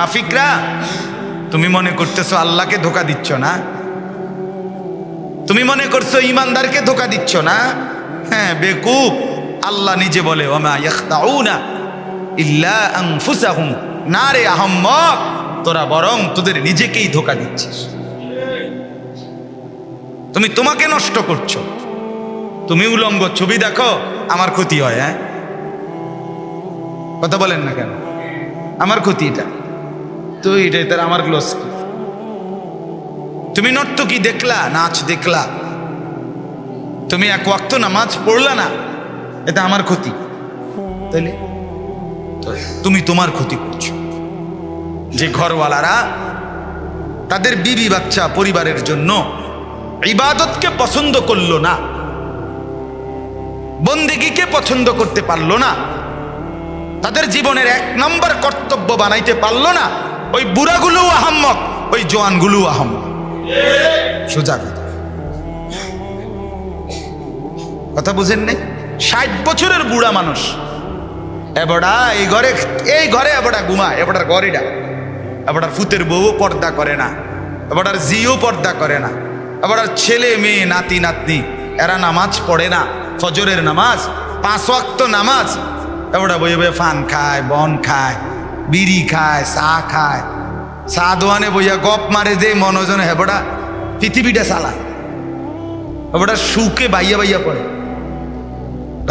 আফিকরা তুমি মনে করতেছো আল্লাহকে ধোকা দিচ্ছ না? তুমি মনে করছ ইমানদারকে ধোকা দিচ্ছ না? হ্যাঁ বেকুব, আল্লাহ নিজে বলে না রে আহম্মক, তোরা বরং তোদের নিজেকেই ধোকা দিচ্ছিস। তুমি তোমাকে নষ্ট করছ। তুমি উলঙ্গ ছবি দেখো, আমার ক্ষতি হয় হ্যাঁ? কথা বলেন না কেন? আমার ক্ষতি এটা তো এটাই তার আমার গ্লোস তুমি নর্তকী দেখলা? নাচ দেখলা? তুমি এক ওয়াক্ত নামাজ পড়লা না? এটা আমার ক্ষতি। তাইলে? তুমি তোমার ক্ষতি করছ। যে ঘরওয়ালারা তাদের বিবি বাচ্চা পরিবারের জন্য ইবাদতকে পছন্দ করল না, বন্দিগিকে পছন্দ করতে পারল না, তাদের জীবনের এক নম্বর কর্তব্য বানাইতে পারল না ওই বুড়াগুলো আহম্মক ওই জোয়ানগুলো আহম্মক সোজা কথা। বুঝেন নেই? ষাট বছরের বুড়া মানুষ। এবড়া এই ঘরে এই ঘরে এবড়া ঘুমা এবড়ার ঘরেটা এবড়ার ফুতের বউ পর্দা করে না, এবড়ার জিও পর্দা করে না, এবড়ার ছেলে, মেয়ে, নাতি, নাতনি, এরা নামাজ পড়ে না, ফজরের নামাজ, পাঁচ ওয়াক্ত নামাজ, এবড়া বইয়ে বইয়ে ফান খায়, বন খায় বিড়ি খায়, চা খায়। চা দোয়ানে বইয়া গপ মারে যে, মনোজন হেবড়া পৃথিবীটা চালা। হেবড়া সুখে বাইয়া বাইয়া পড়ে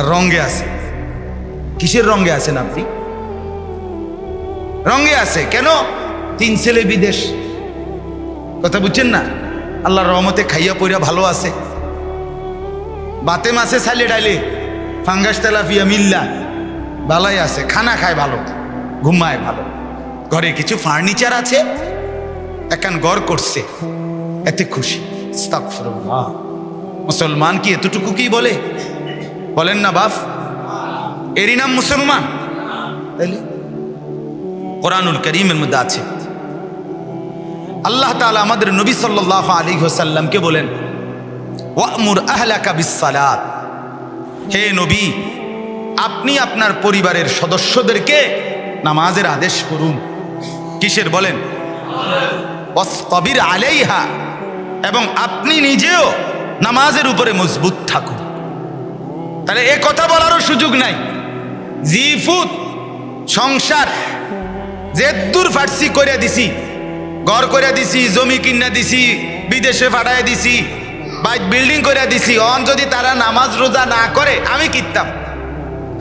রঙ্গে আছে। কিসের রঙ্গে আছেন আপনি? রঙ্গে আছে। কেন? তিন ছেলে বিদেশ। কথা বুঝছেন না? আল্লাহর রহমতে খাইয়া পইরা ভালো আছে। বাতে মাসে সাইলে ডাইলে ফাঙ্গাস তেলাফিয়া মিল্লা ভালোই আছে, খানা খায় ভালো। ঘুমায় ভালো। ঘরে কিছু ফার্নিচার আছে একান গড় করছে। এতে খুশি। মুসলমান কি এতটুকু কি বলে? বলেন না বাপ। এরই নাম মুসলমান। কোরআনুল করিমের মধ্যে আছে। আল্লাহ তাআলা আমাদের নবী সাল্লাহ আলী হোসাল্লামকে বলেন, ওয়ামুর আহলাকা বিসালাত হে নবী, আপনি আপনার পরিবারের সদস্যদেরকে নামাজের আদেশ করুন। কিসের বলেন? আলাইহা। এবং আপনি নিজেও নামাজের উপরে মজবুত থাকুন। তাহলে এ কথা বলারও সুযোগ নাই। জিফুত সংসার, জেদ্দুর ফার্সি করে দিছি। ঘর করে দিছি, জমি কিনা দিছি, বিদেশে ফাটাই দিছি, বাইক বিল্ডিং করে দিছি। অন যদি তারা নামাজ রোজা না করে, আমি কিনতাম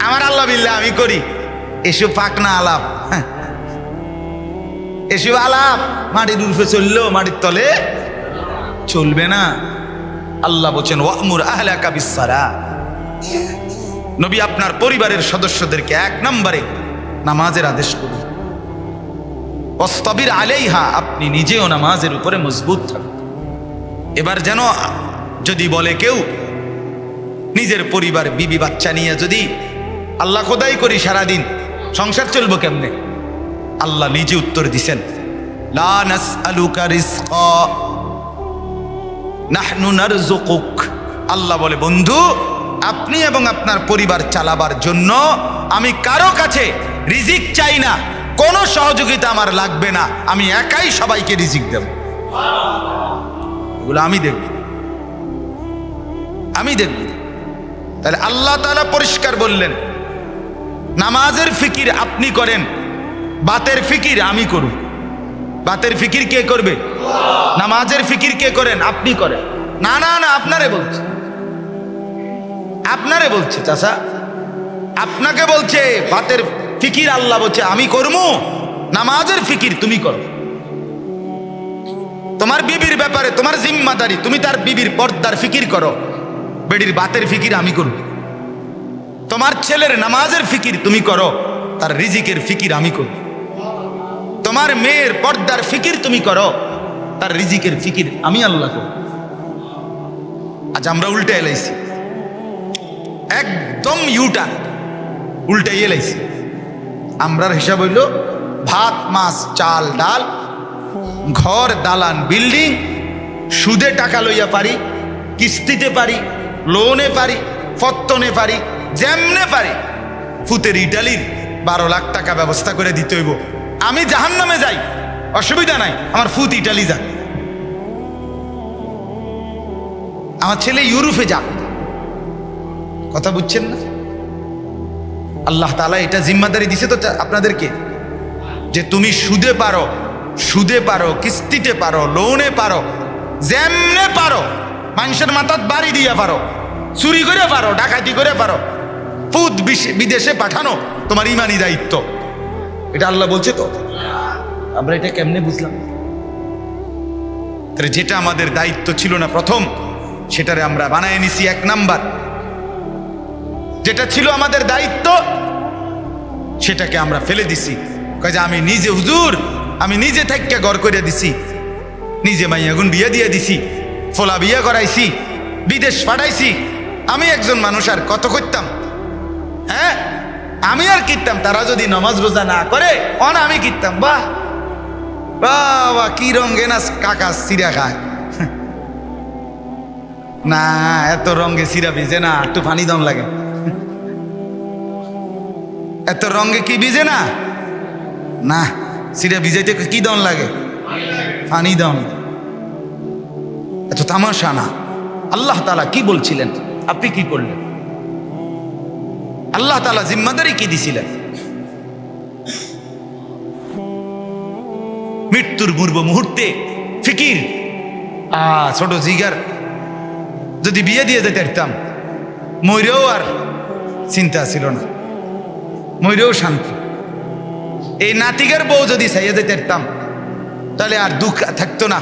আমার আল্লাহ বিল্লাহ আমি করি। এসব পাক না আলাপ। হ্যাঁ। এসব আলাপ। মাটির উর্ফে চলল, মাটির তলে। চলবে না। আল্লাহ বলছেন, ওয়ামুর আহলাকা বিসারা নবী আপনার পরিবারের সদস্যদেরকে এক নম্বরে নামাজের আদেশ করুন। অস্তবির আলাইহা, আপনি নিজেও নামাজের উপরে মজবুত থাকুন। এবার যেন যদি বলে কেউ, নিজের পরিবার, বিবি, বাচ্চা নিয়ে যদি আল্লাহ খোদাই করি সারাদিন সংসার চলবো কেমনে? আল্লাহ নিজে উত্তর দিছেন আল্লাহ বলে, বন্ধু, আপনি এবং আপনার পরিবার চালাবার জন্য আমি কারও কাছে রিজিক চাই না, কোনো সহযোগিতা আমার লাগবে না, আমি একাই সবাইকে রিজিক দেব। এগুলো আমি দেখব। আমি দেখব। তাহলে আল্লাহ তাআলা পরিষ্কার বললেন নামাজের ফিকির আপনি করেন, বাতের ফিকির আমি করুন বাতের ফিকির কে করবে? নামাজের ফিকির কে করেন? আপনি করেন। না না না, আপনারে বলছে। আপনারে বলছে চাষা আপনাকে বলছে, বাতের ফিকির আল্লাহ বলছে, আমি করব নামাজের ফিকির তুমি করো। তোমার বিবির ব্যাপারে, তোমার জিম্মাদারি, তুমি তার বিবির পর্দার ফিকির করো। বেডির বাতের ফিকির আমি করব। তোমার ছেলের নামাজের ফিকির তুমি করো, তার রিজিকের ফিকির আমি করি। তোমার মেয়ের পর্দার ফিকির তুমি করো, তার রিজিকের ফিকির আমি আল্লাহ করব আজ আমরা উল্টে এলাইছি। একদম ইউটান উল্টে এলাইছি। আমরার হিসাব হইল ভাত, মাছ, চাল, ডাল, ঘর, দালান, বিল্ডিং, সুদে টাকা লইয়া পারি, কিস্তিতে পারি, লোনে পারি, ফত্তনে পারি যেমনে পারি। ফুতের ইটালির বারো লাখ টাকা ব্যবস্থা করে দিতে হইব। আমি জাহান নামে যাই। অসুবিধা নাই। আমার ফুত ইটালি যাক। আমার ছেলে ইউরোপে যাক। কথা বুঝছেন না? আল্লাহ তালা এটা জিম্মাদারি দিছে তো আপনাদেরকে? যে তুমি সুদে পারো সুদে পারো, কিস্তিতে পারো, লোনে পারো, যেমনে পারো, মানুষের মাথাত বাড়ি দিয়ে পারো, চুরি করে পারো, ডাকাতি করে পারো ফুদ বিদেশে পাঠানো তোমার ইমানি দায়িত্ব। এটা আল্লাহ বলছে তো? আমরা এটা কেমনে বুঝলাম? তাহলে যেটা আমাদের দায়িত্ব ছিল না প্রথম, সেটারে আমরা বানায় নিছি এক নাম্বার। যেটা ছিল আমাদের দায়িত্ব, সেটাকে আমরা ফেলে দিছি। যে আমি নিজে হুজুর, আমি নিজে থাকতে ঘর করে দিছি। নিজে মাইয়াগুন বিয়ে দিয়ে দিছি, ফোলা বিয়ে করাইছি, বিদেশ পাঠাইছি। আমি একজন মানুষ আর কত করতাম? হ্যাঁ আমি আর কিনতাম তারা যদি নমাজ রোজা না করে, অন আমি কিনতাম বাহ। বাবা, কি রঙে না কাকা সিরা খায়। না, এত রঙে সিরা ভিজে না, একটু পানি দম লাগে। এত রঙে কি ভিজে না? না, সিরা ভিজাইতে কি দম লাগে? পানি দম। এত তামাশা না। আল্লাহ তালা কি বলছিলেন? আপনি কি করলেন? আল্লাহ তালা জিম্মাদারি কি দিছিলেন? মৃত্যুর পূর্ব মুহূর্তে ফিকির। আ, ছোট জিগার। যদি বিয়ে দিয়ে যেতে পারতাম ময়ূরেও আর চিন্তা ছিল না। ময়ূরেও শান্তি। এই নাতিকের বউ যদি চাইয়ে যেতে পারতাম, তাহলে আর দুঃখ থাকতো না।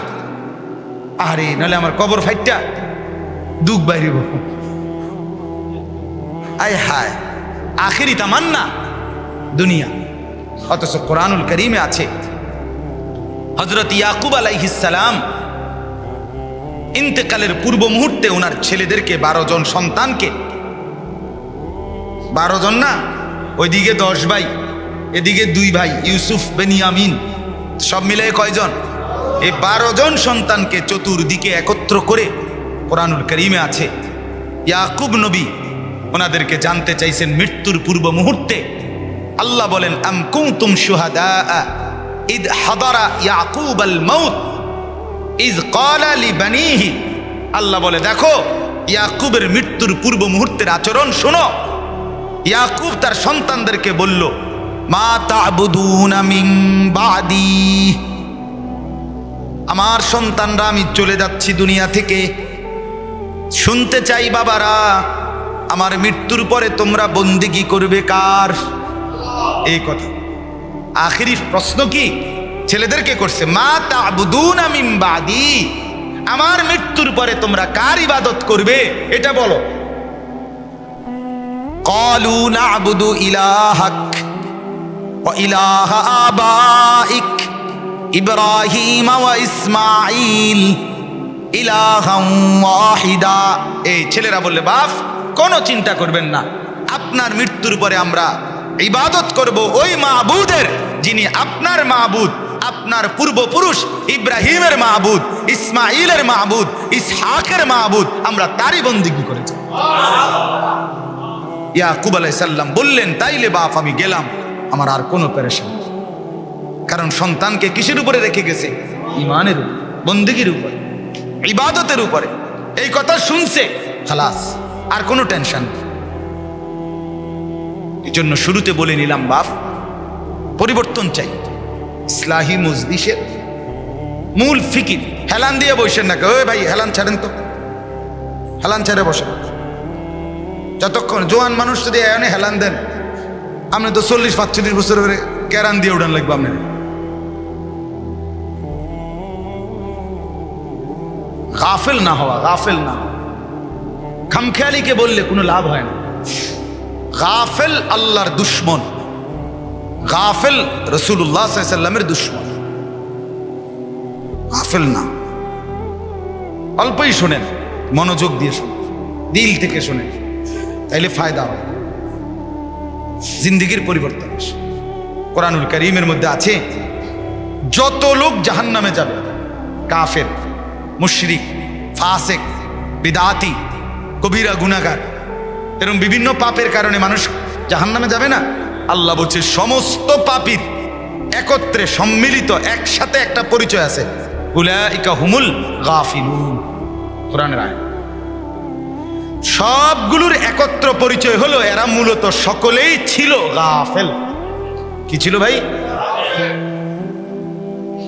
আরে, নাহলে আমার কবর ফাইটটা দুঃখ বাইরিব আয় হায়। আখেরি তামান্না দুনিয়া। অথচ কোরআনুল করিমে আছে হজরত ইয়াকুব আলাইহিসালাম ইন্তেকালের পূর্ব মুহূর্তে ওনার ছেলেদেরকে বারো জন সন্তানকে, বারো জন না, ওইদিকে দশ ভাই, এদিকে দুই ভাই, ইউসুফ, বেনিয়ামিন, সব মিলে কয়জন? এই বারো জন সন্তানকে চতুর্দিকে একত্র করে কোরআনুল করিমে আছে। ইয়াকুব নবী ওনাদেরকে জানতে চাইছেন মৃত্যুর পূর্ব মুহূর্তে। আল্লাহ বলেন, আম কুনতুম শুহাদা ইদ হাদারা ইয়াকুব আল মাউত ইজ ক্বালা লিবানিহি। আল্লাহ বলে, দেখো, ইয়াকুবের মৃত্যুর পূর্ব মুহূর্তের আচরণ শোনো। ইয়াকুব তার সন্তানদেরকে বলল, মা তা'বুদুনা মিন বাদি। আমার সন্তানরা, আমি চলে যাচ্ছি দুনিয়া থেকে। শুনতে চাই বাবারা আমার মৃত্যুর পরে তোমরা বন্দিগি করবে কার? এই কথা। আখিরি প্রশ্ন কি? ছেলেদেরকে করছে? মা তাবুদুন আমিন বাদি। আমার মৃত্যুর পরে তোমরা কার ইবাদত করবে? এটা বলো। কলু নাবুদু ইলাহাক ইলাহা আবাইক ইব্রাহিম ওয়া ইসমাঈল ইলাহাম ওয়াহিদা। এই ছেলেরা বললে বাপ কোনো চিন্তা করবেন না। আপনার মৃত্যুর পরে আমরা ইবাদত করব ওই মাহবুদের যিনি আপনার মাহবুদ আপনার পূর্বপুরুষ ইব্রাহিমের মাহবুদ ইসমাইলের মাহবুদ ইসহাকের মাহবুদ আমরা তারই বন্দিগি করেছি। ইয়াকুব আলাইসাল্লাম বললেন, তাইলে বাপ, আমি গেলাম। আমার আর কোনো পেরেশান নেই। কারণ সন্তানকে কিসের উপরে রেখে গেছে? ইমানের উপর, বন্দিগির উপরে, ইবাদতের উপরে। এই কথা শুনছে, খালাস। আর কোনো টেনশন। নেই এই জন্য শুরুতে বলে নিলাম বাপ পরিবর্তন চাই। ইসলাহি মজলিসের মূল ফিকির। হেলান দিয়ে বসেন না ওই ভাই, হেলান ছাড়েন তো। হেলান ছেড়ে বসেন। যতক্ষণ জোয়ান মানুষ যদি এনে হেলান দেন, আপনি তো চল্লিশ, পাঁচচল্লিশ বছর ধরে ক্যারান দিয়ে উঠান লাগবে আপনার। গাফেল না হওয়া, গাফেল না হওয়া। খামখেয়ালিকে বললে কোনো লাভ হয় না। গাফেল আল্লাহর দুশ্মন। গাফেল রসুল্লাহ সাল্লামের দুশ্মন। গাফেল না। অল্পই শোনেন, মনোযোগ দিয়ে শোনেন, দিল থেকে শোনেন, তাইলে ফায়দা হয় জিন্দিগির পরিবর্তন আসে। কোরআনুল করিমের মধ্যে আছে, যত লোক জাহান নামে যাবে, কাফের, মুশরিক, ফাসেক, বিদাতি কবিরা গুনাগার এরকম বিভিন্ন পাপের কারণে মানুষ জাহান নামে যাবে না। আল্লাহ বলছে, সমস্ত পাপির একত্রে সম্মিলিত, একসাথে একটা পরিচয় আছে। হুমুল সবগুলোর একত্র পরিচয় হলো, এরা মূলত সকলেই ছিল গাফেল। কি ছিল ভাই?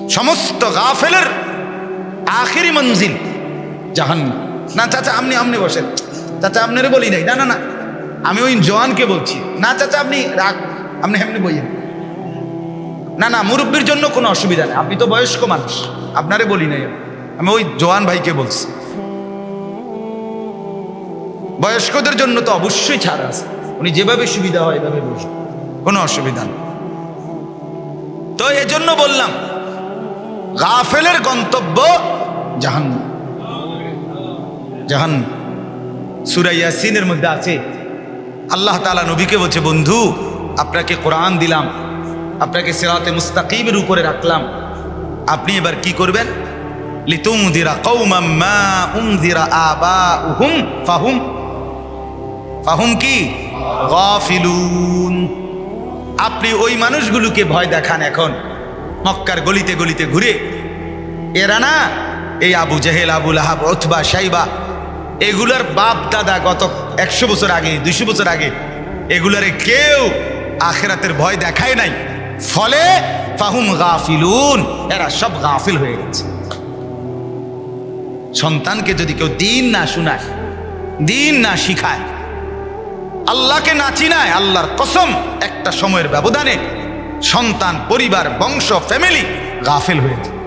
সমস্ত গাফেলের আখেরি মঞ্জিল জাহান না, চাচা, আপনি আমনি বসেন। চাচা, আপনারে বলি নাই। না না না। আমি ওই জওয়ানকে বলছি। না, চাচা, আপনি রাগ, আপনি এমনি বইয়েন। না না, মুরব্বীর জন্য কোনো অসুবিধা নেই। আপনি তো বয়স্ক মানুষ। আপনারে বলি নাই আমি। ওই জওয়ান ভাইকে বলছি। বয়স্কদের জন্য তো অবশ্যই ছাড় আছে। উনি যেভাবে সুবিধা হয় এভাবে বসুন কোনো অসুবিধা নেই। তো এজন্য বললাম, গাফেলের গন্তব্য জাহান জাহান সুরাইয়াসিনের মধ্যে আছে। আল্লাহ তালা নবীকে বলছে, বন্ধু, আপনাকে কোরআন দিলাম, আপনাকে সেরাতে মুস্তাকিমের উপরে রাখলাম। আপনি এবার কি করবেন? লিতুমদিরা কৌমাম মা উমদিরা আবাউহুম, ফাহুম। ফাহুম কি? আপনি ওই মানুষগুলোকে ভয় দেখান এখন, মক্কার গলিতে গলিতে ঘুরে। এরা না, এই আবু জেহেল আবুল আহাব অথবা সাইবা এগুলার বাপ দাদা গত একশো বছর আগে, দুইশো বছর আগে, এগুলারে কেউ আখেরাতের ভয় দেখায় নাই। ফলে ফাহুম গাফিলুন, এরা সব গাফিল হয়ে গেছে। সন্তানকে যদি কেউ দিন না শোনায়, দিন না শিখায়, আল্লাহকে না চিনায়, আল্লাহর কসম, একটা সময়ের ব্যবধানে সন্তান, পরিবার, বংশ ফ্যামিলি গাফেল হয়ে যায়।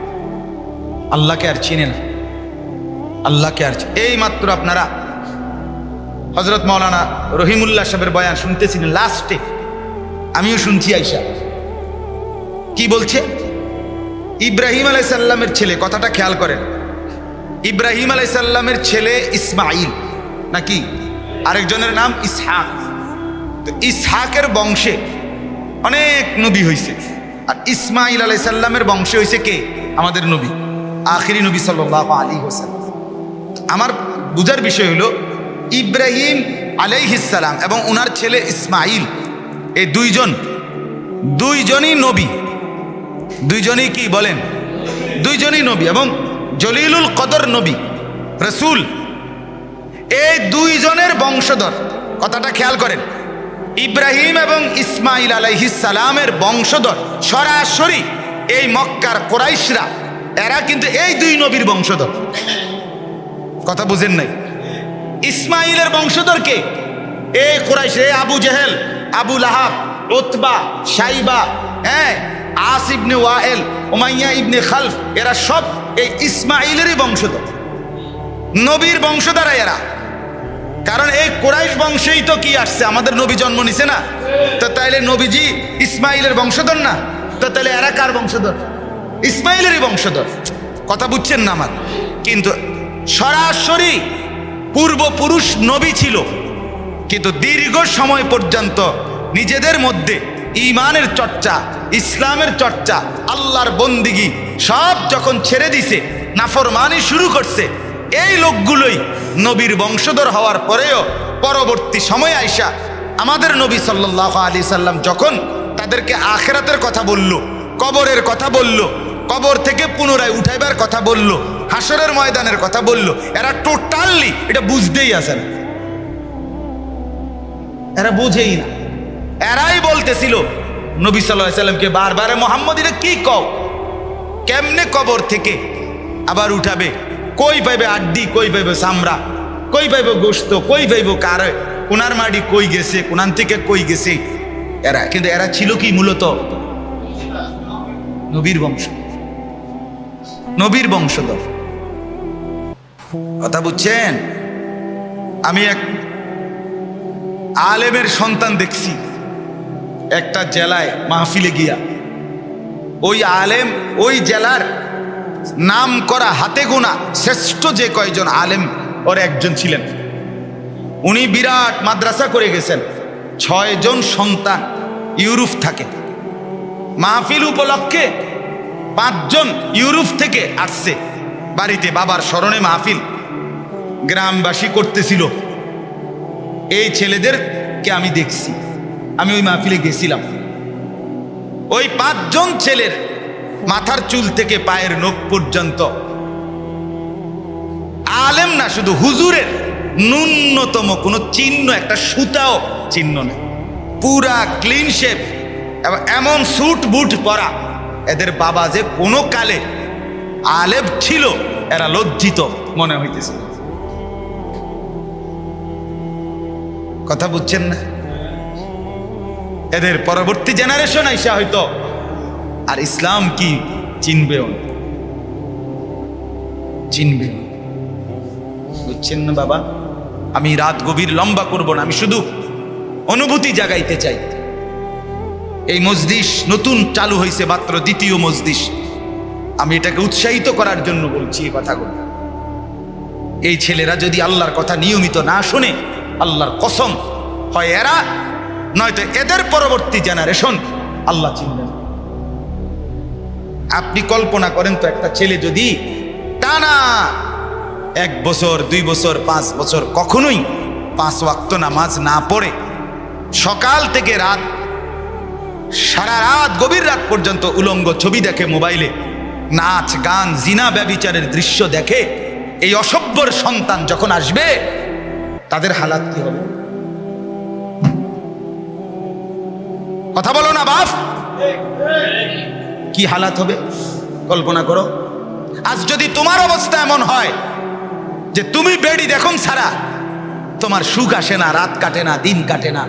আল্লাহকে আর চিনে না। আল্লাহকে আর এই মাত্র আপনারা হজরত মৌলানা রহিমুল্লাহ সাহেবের বয়ান শুনতেছিলেন লাস্টে। আমিও শুনছি আইসা কি বলছে? ইব্রাহিম আলাইসাল্লামের ছেলে, কথাটা খেয়াল করেন। ইব্রাহিম আলাইসাল্লামের ছেলে ইসমাইল নাকি? আরেকজনের নাম ইসহাক। তো ইসহাকের বংশে অনেক নবী হয়েছে আর ইসমাইল আলাইসাল্লামের বংশে হয়েছে কে? আমাদের নবী, আখিরি নবী সাল্লাহ আলী হোসেন আমার বুঝার বিষয় হলো, ইব্রাহিম আলাইহিসালাম এবং ওনার ছেলে ইসমাইল, এই দুইজন, দুইজনই নবী। দুইজনই কি বলেন? দুইজনই নবী এবং জলিলুল কদর নবী, রসুল। এই দুইজনের বংশধর, কথাটা খেয়াল করেন। ইব্রাহিম এবং ইসমাইল আলাইহিসালামের বংশধর সরাসরি এই মক্কার কোরাইশরা, এরা কিন্তু এই দুই নবীর বংশধর। কথা বুঝেন নাই। ইসমাইলের বংশধর কে? এ কোরাইশ, এ আবু জেহেল, আবু লাহাব ওতবা সাইবা হ্যাঁ আস ইবনে ওয়াএল ওমাইয়া ইবনে খালফ, এরা সব এই ইসমাইলেরই বংশধর। নবীর বংশধারা এরা। কারণ এই কোরাইশ বংশেই তো কি আসছে? আমাদের নবী জন্ম নিছে না। তো তাইলে নবীজি ইসমাইলের বংশধর না? তো তাহলে এরা কার বংশধর? ইসমাইলেরই বংশধর। কথা বুঝছেন না আমার? কিন্তু সরাসরি পূর্বপুরুষ নবী ছিল। কিন্তু দীর্ঘ সময় পর্যন্ত নিজেদের মধ্যে ইমানের চর্চা, ইসলামের চর্চা, আল্লাহর বন্দিগি সব যখন ছেড়ে দিছে, নাফরমানি শুরু করছে, এই লোকগুলোই নবীর বংশধর হওয়ার পরেও পরবর্তী সময় আইসা আমাদের নবী সাল্লাহ আলী সাল্লাম যখন তাদেরকে আখেরাতের কথা বলল, কবরের কথা বলল কবর থেকে পুনরায় উঠাইবার কথা বলল হাসরের ময়দানের কথা বলল, এরা টোটালি এটা বুঝতেই আসে না। এরা বুঝেই না। এরাই বলতেছিল, নবী সাল্লাহ সাল্লামকে বারবারে মোহাম্মদ, এটা কি কও? কেমনে কবর থেকে আবার উঠাবে? কই পাইবে আড্ডি, কই পাইবে সামরা কই পাইব গোস্ত কই পাইব কার? কোনার মাটি কই গেছে? কোনান থেকে কই গেছে? এরা, কিন্তু এরা ছিল কি মূলত? নবীর বংশ। নবীর বংশধর। কথা বুঝছেন? আমি এক আলেমের সন্তান দেখছি। একটা জেলায় মাহফিলে গিয়া। ওই আলেম ওই জেলার নাম করা হাতে গোনা শ্রেষ্ঠ যে কয়জন আলেম, ওর একজন ছিলেন। উনি বিরাট মাদ্রাসা করে গেছেন। ছয়জন সন্তান ইউরোপ থাকে। মাহফিল উপলক্ষে পাঁচজন ইউরোপ থেকে আসছে। বাড়িতে বাবার স্মরণে মাহফিল। গ্রামবাসী করতেছিল। এই ছেলেদেরকে আমি দেখছি। আমি ওই মাহফিলে গেছিলাম। ওই পাঁচজন ছেলের মাথার চুল থেকে পায়ের নখ পর্যন্ত। আলেম না, শুধু হুজুরের ন্যূনতম কোনো চিহ্ন, একটা সুতাও চিহ্ন নেই। পুরা ক্লিন শেপ এবং এমন স্যুট বুট পরা। এদের বাবা যে কোনো কালে আলেম ছিল এরা লজ্জিত। মনে হইতেছে। কথা বুঝছেন না? এদের পরবর্তী জেনারেশন আইসা হয়তো আর ইসলাম কি চিনবেও না। চিনবেও বুঝছেন না বাবা? আমি রাত গভীর লম্বা করব না আমি শুধু অনুভূতি জাগাইতে চাই। এই মজলিস নতুন চালু হয়েছে মাত্র দ্বিতীয় মজলিস। আমি এটাকে উৎসাহিত করার জন্য বলছি এই কথাগুলো। এই ছেলেরা যদি আল্লাহর কথা নিয়মিত না শুনে, আল্লাহর কসম, হয় এরা, নয়তো এদের পরবর্তী জেনারেশন আল্লাহ চিনবেন। আপনি কল্পনা করেন তো একটা ছেলে যদি টানা এক বছর, দুই বছর, পাঁচ বছর কখনোই পাঁচ ওয়াক্ত নামাজ না পড়ে, সকাল থেকে রাত সারা রাত গভীর রাত পর্যন্ত উলঙ্গ ছবি দেখে মোবাইলে, নাচ, গান, জিনা ব্যবিচারের দৃশ্য দেখে এই অসভ্যর সন্তান যখন আসবে, তাদের হালাত কি হবে? কথা বলো না, বাপ। কি হালাত হবে? কল্পনা করো। আজ যদি তোমার অবস্থা এমন হয় যে তুমি বেডি দেখুন ছাড়া তোমার সুখ আসে না, রাত কাটে না, দিন কাটে না।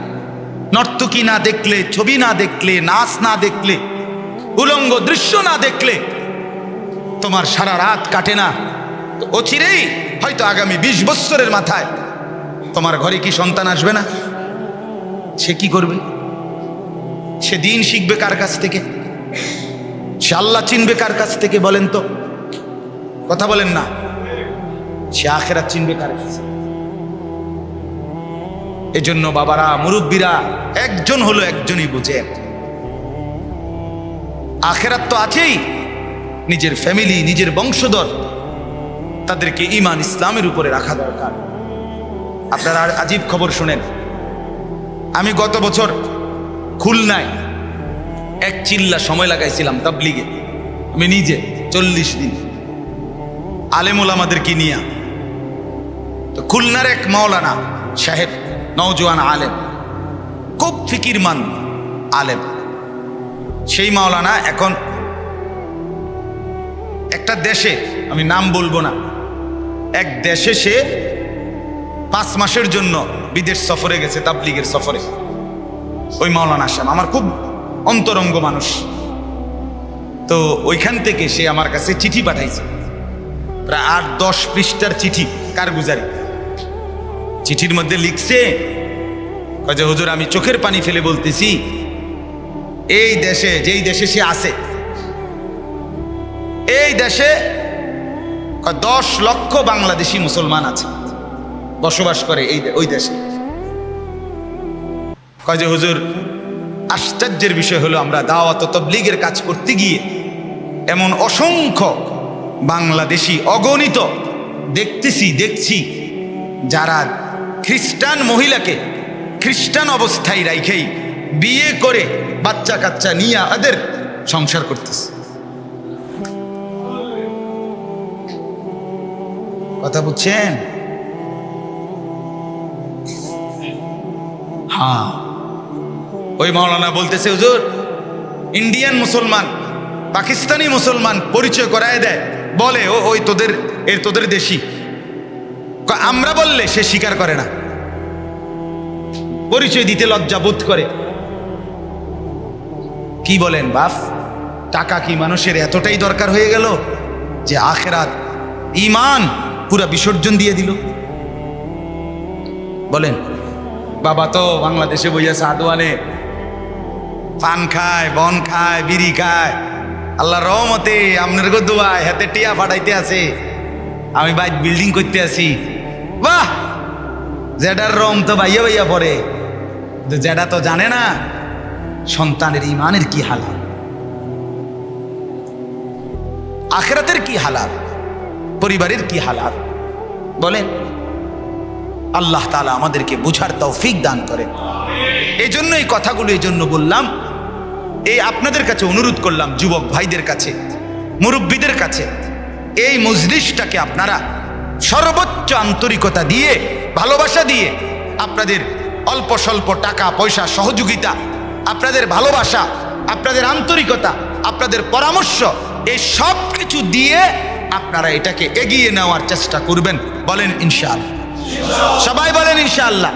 নর্তকী না দেখলে, ছবি না দেখলে, নাচ না দেখলে, উলঙ্গ দৃশ্য না দেখলে, তোমার সারা রাত কাটে না। তো অচিরেই হয়তো আগামী বিশ বৎসরের মাথায় তোমার ঘরে কি সন্তান আসবে না? সে কি করবে? সে দিন শিখবে কার কাছ থেকে? সে আল্লাহ চিনবে কার কাছ থেকে বলেন তো? কথা বলেন না। সে আখেরা চিনবে কার কাছে এজন্য বাবারা, মুরব্বীরা, একজন হলো একজনই বুঝে। আখেরাত তো আছেই। নিজের ফ্যামিলি, নিজের বংশধর, তাদেরকে ইমান ইসলামের উপরে রাখা দরকার। আপনারা আর আজীব খবর শুনেন। আমি গত বছর খুলনায় এক চিল্লা সময় লাগাইছিলাম তাবলিগে। আমি নিজে চল্লিশ দিন। আলেমুল আমাদেরকে নিয়ে। তো খুলনার এক মাওলানা সাহেব নওজোয়ান আলেম, খুব ফিকিরমান আলেম। সেই মাওলানা এখন একটা দেশে, আমি নাম বলব না, এক দেশে সে পাঁচ মাসের জন্য বিদেশ সফরে গেছে, তাবলিগের সফরে। ওই মাওলানা আসাম, আমার খুব অন্তরঙ্গ মানুষ। তো ওইখান থেকে সে আমার কাছে চিঠি পাঠাইছে। প্রায় আট দশ পৃষ্ঠার চিঠি, কারগুজারি। চিঠির মধ্যে লিখছে যে, হুজুর, আমি চোখের পানি ফেলে বলতেছি, এই দেশে, যেই দেশে সে আছে, এই দেশে দশ লক্ষ বাংলাদেশি মুসলমান আছে, বসবাস করে এই ওই দেশে। যে, হুজুর, আশ্চর্যের বিষয় হলো, আমরা দাওয়াত তবলিগের কাজ করতে গিয়ে এমন অসংখ্য বাংলাদেশি অগণিত দেখতেছি, দেখছি যারা খ্রিস্টান মহিলাকে খ্রিস্টান অবস্থায় রাইখেই বিয়ে করে বাচ্চা কাচ্চা নিয়ে ওদের সংসার করতেছে। কথা বুঝছেন? হ্যাঁ। ওই মাওলানা বলতেছে, হুজুর, ইন্ডিয়ান মুসলমান, পাকিস্তানি মুসলমান পরিচয় করায় দেয়। বলে, ও, ওই তোদের, এর তোদের দেশি। আমরা বললে সে স্বীকার করে না। পরিচয় দিতে লজ্জা বোধ করে। কি বলেন বাপ? টাকা কি মানুষের এতটাই দরকার হয়ে গেল যে আখেরাত ইমান পুরা বিসর্জন দিয়ে দিল? বলেন, বাবা তো বাংলাদেশে বইয়া সাদওয়ানে পান খায়, বন খায়, বিড়ি খায়। আল্লাহ রহমতে আপনার গো দোয়ায় হাতে টিয়া ফাটাইতে আছে। আমি বাইক বিল্ডিং করতে আছি। বাহ! জেডার রম তো বাইয়া বাইয়া পড়ে। কিন্তু জেডা তো জানে না সন্তানের ইমানের কি হালাত আখেরাতের কি হালাত পরিবারের কি হালাত বলেন। আল্লাহ তালা আমাদেরকে বুঝার তৌফিক দান করেন। এই জন্য এই কথাগুলো এই জন্য বললাম। এই আপনাদের কাছে অনুরোধ করলাম, যুবক ভাইদের কাছে, মুরব্বীদের কাছে। এই মজলিসটাকে আপনারা সর্বোচ্চ আন্তরিকতা দিয়ে, ভালোবাসা দিয়ে আপনাদের অল্প স্বল্প টাকা, পয়সা, সহযোগিতা, আপনাদের ভালোবাসা, আপনাদের আন্তরিকতা, আপনাদের পরামর্শ এই সব কিছু দিয়ে আপনারা এটাকে এগিয়ে নেওয়ার চেষ্টা করবেন। বলেন ইনশাল সবাই বলেন ইনশাআল্লাহ।